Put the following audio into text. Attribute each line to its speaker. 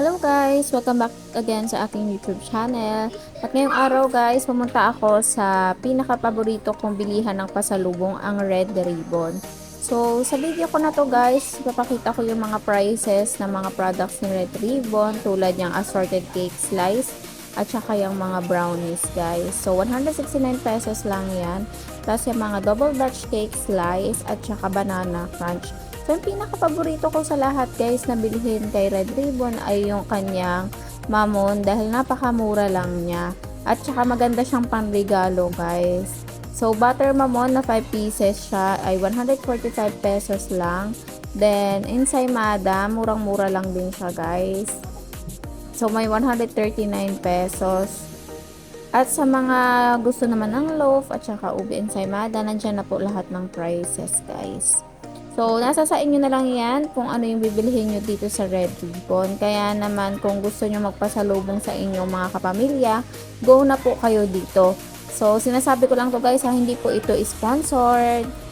Speaker 1: Hello guys! Welcome back again sa aking YouTube channel. At ngayong araw guys, pumunta ako sa pinaka-paborito kong bilihan ng pasalubong, ang Red Ribbon. So, sa video ko na to guys, ipapakita ko yung mga prices ng mga products ni Red Ribbon tulad yung assorted cake slice at saka yung mga brownies guys. So, 169 pesos lang yan. Tapos yung mga double dutch cake slice at saka banana crunch. So, yung pinaka-paborito ko sa lahat guys na bilhin kay Red Ribbon ay yung kanyang mamon dahil napakamura lang niya. At saka maganda siyang panregalo guys. So, butter mamon na 5 pieces siya ay 145 pesos lang. Then, ensaymada, murang-mura lang din siya guys. So, may 139 pesos. At sa mga gusto naman ng loaf at saka ube ensaymada, nandyan na po lahat ng prices guys. So, nasa sa inyo na lang yan kung ano yung bibilihin nyo dito sa Red Ribbon. Kaya naman, kung gusto nyo magpasalubong sa inyong mga kapamilya, go na po kayo dito. So, sinasabi ko lang to guys, ha, hindi po ito sponsored.